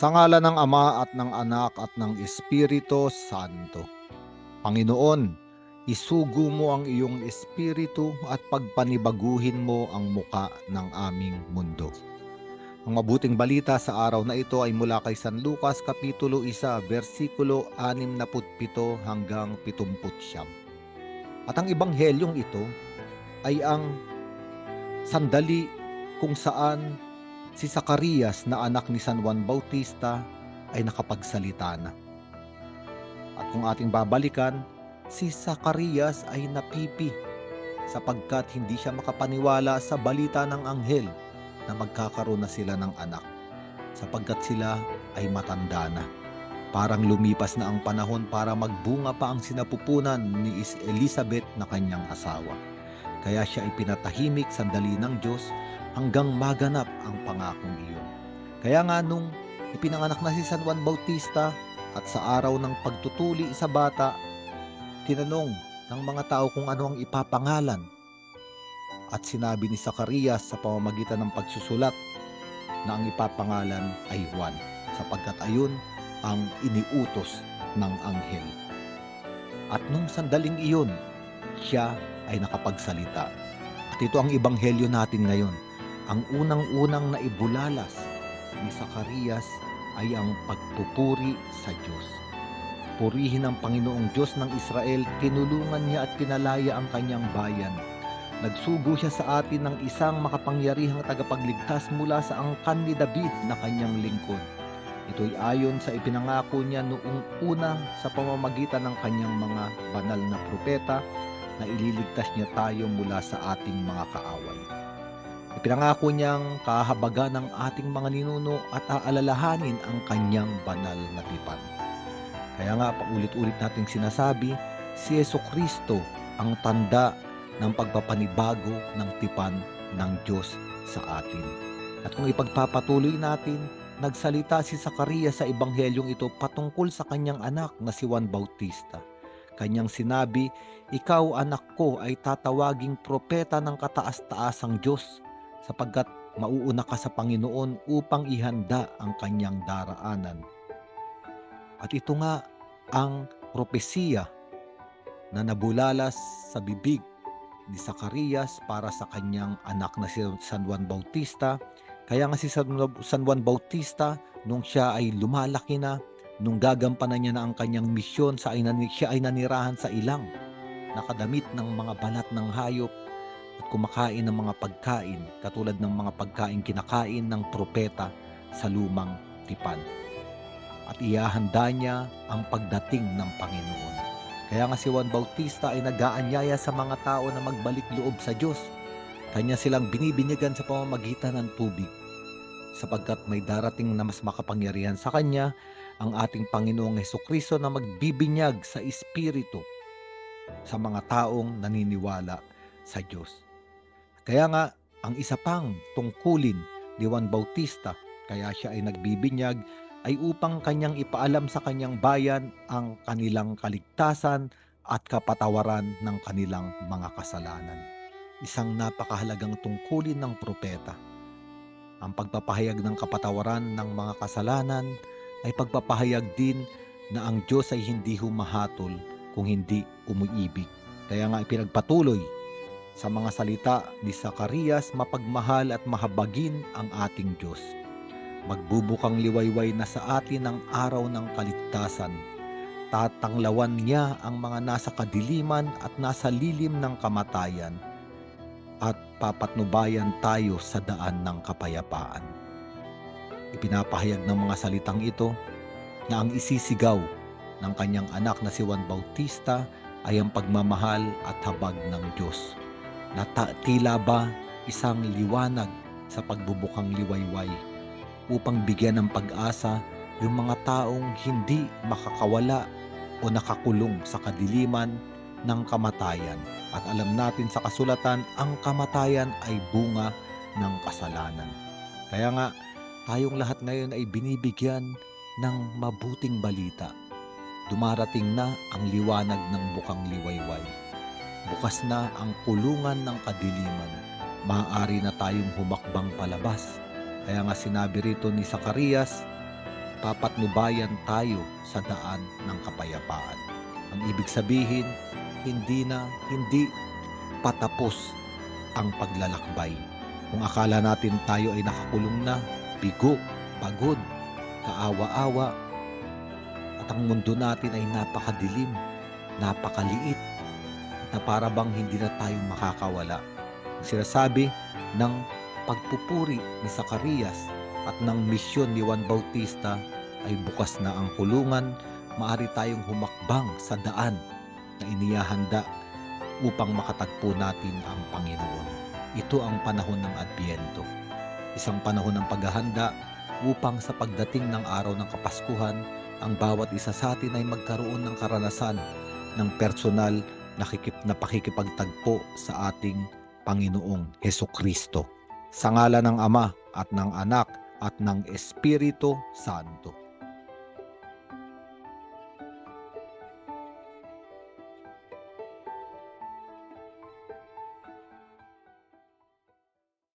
Sa ngala ng Ama at ng Anak at ng Espiritu Santo. Panginoon, isugo mo ang iyong espiritu at pagpanibaguhin mo ang muka ng aming mundo. Ang mabuting balita sa araw na ito ay mula kay San Lucas Kapitulo 1, versikulo 67 hanggang 70. At ang ebanghelyong ito ay ang sandali kung saan si Zacarias na anak ni San Juan Bautista ay nakapagsalita na. At kung ating babalikan, si Zacarias ay napipi sapagkat hindi siya makapaniwala sa balita ng anghel na magkakaroon na sila ng anak sapagkat sila ay matanda na. Parang lumipas na ang panahon para magbunga pa ang sinapupunan ni Elizabeth na kanyang asawa. Kaya siya ay pinatahimik sandali ng Diyos hanggang maganap ang pangakong iyon. Kaya nga nung ipinanganak na si San Juan Bautista at sa araw ng pagtutuli sa bata, tinanong ng mga tao kung ano ang ipapangalan. At sinabi ni Zacarias sa pamamagitan ng pagsusulat na ang ipapangalan ay Juan sapagkat ayon ang iniutos ng anghel. At nung sandaling iyon, siya ay nakapagsalita. At ito ang ibanghelyo natin ngayon. Ang unang-unang naibulalas ni Zacarias ay ang pagpupuri sa Diyos. Purihin ang Panginoong Diyos ng Israel, tinulungan niya at pinalaya ang kanyang bayan. Nagsugo siya sa atin ng isang makapangyarihang tagapagligtas mula sa angkan ni David na kanyang lingkod. Ito'y ayon sa ipinangako niya noong una sa pamamagitan ng kanyang mga banal na propeta na ililigtas niya tayo mula sa ating mga kaaway. Ipinangako niyang kahabagan ng ating mga ninuno at aalalahanin ang kanyang banal na tipan. Kaya nga paulit-ulit nating sinasabi, si Yeso Kristo ang tanda ng pagpapanibago ng tipan ng Diyos sa atin. At kung ipagpapatuloy natin, nagsalita si Zacarias sa ebanghelyong ito patungkol sa kanyang anak na si Juan Bautista. Kanyang sinabi, Ikaw anak ko ay tatawaging propeta ng kataas-taasang Diyos sapagkat mauuna ka sa Panginoon upang ihanda ang kanyang daraanan. At ito nga ang propesiya na nabulalas sa bibig ni Zacarias para sa kanyang anak na si San Juan Bautista. Kaya nga si San Juan Bautista, nung siya ay lumalaki na, nung gagampanan niya na ang kanyang misyon, sa ay, siya ay nanirahan sa ilang, nakadamit ng mga balat ng hayop at kumakain ng mga pagkain katulad ng mga pagkain kinakain ng propeta sa lumang tipan. At iyahanda niya ang pagdating ng Panginoon. Kaya nga si Juan Bautista ay nag-aanyaya sa mga tao na magbalik loob sa Diyos. Kanya silang binibinyagan sa pamamagitan ng tubig sapagkat may darating na mas makapangyarihan sa Kanya ang ating Panginoong Heso Kristo na magbibinyag sa Espiritu sa mga taong naniniwala sa Diyos. Kaya nga, ang isa pang tungkulin ni Juan Bautista, kaya siya ay nagbibinyag, ay upang kanyang ipaalam sa kanyang bayan ang kanilang kaligtasan at kapatawaran ng kanilang mga kasalanan. Isang napakahalagang tungkulin ng propeta. Ang pagpapahayag ng kapatawaran ng mga kasalanan ay pagpapahayag din na ang Diyos ay hindi humahatol kung hindi umuibig. Kaya nga ipinagpatuloy sa mga salita ni Zacarias, mapagmahal at mahabagin ang ating Diyos. Magbubukang liwayway na sa atin ang araw ng kaligtasan. Tatanglawan niya ang mga nasa kadiliman at nasa lilim ng kamatayan at papatnubayan tayo sa daan ng kapayapaan. Ipinapahayag ng mga salitang ito na ang isisigaw ng kanyang anak na si Juan Bautista ay ang pagmamahal at habag ng Diyos. Na tila ba isang liwanag sa pagbubukang liwayway upang bigyan ng pag-asa yung mga taong hindi makakawala o nakakulong sa kadiliman ng kamatayan. At alam natin sa kasulatan, ang kamatayan ay bunga ng kasalanan. Kaya nga, tayong lahat ngayon ay binibigyan ng mabuting balita. Dumarating na ang liwanag ng bukang liwayway. Bukas na ang kulungan ng kadiliman. Maaari na tayong humakbang palabas. Kaya nga sinabi rito ni Zacarias, magpapatnubayan tayo sa daan ng kapayapaan. Ang ibig sabihin, hindi na hindi patapos ang paglalakbay. Kung akala natin tayo ay nakakulong na, bigo, pagod, kaawa-awa, at ang mundo natin ay napakadilim, napakaliit, na para bang hindi na tayo makakawala. Ang sinasabi ng pagpupuri ni Zacarias at ng misyon ni Juan Bautista ay bukas na ang kulungan, maari tayong humakbang sa daan na iniyahanda upang makatagpo natin ang Panginoon. Ito ang panahon ng Adbyento. Isang panahon ng paghahanda upang sa pagdating ng araw ng Kapaskuhan, ang bawat isa sa atin ay magkaroon ng karanasan ng personal nakikip na pakikipagtagpo sa ating Panginoong Heso Kristo. Sa ngala ng Ama at ng Anak at ng Espiritu Santo.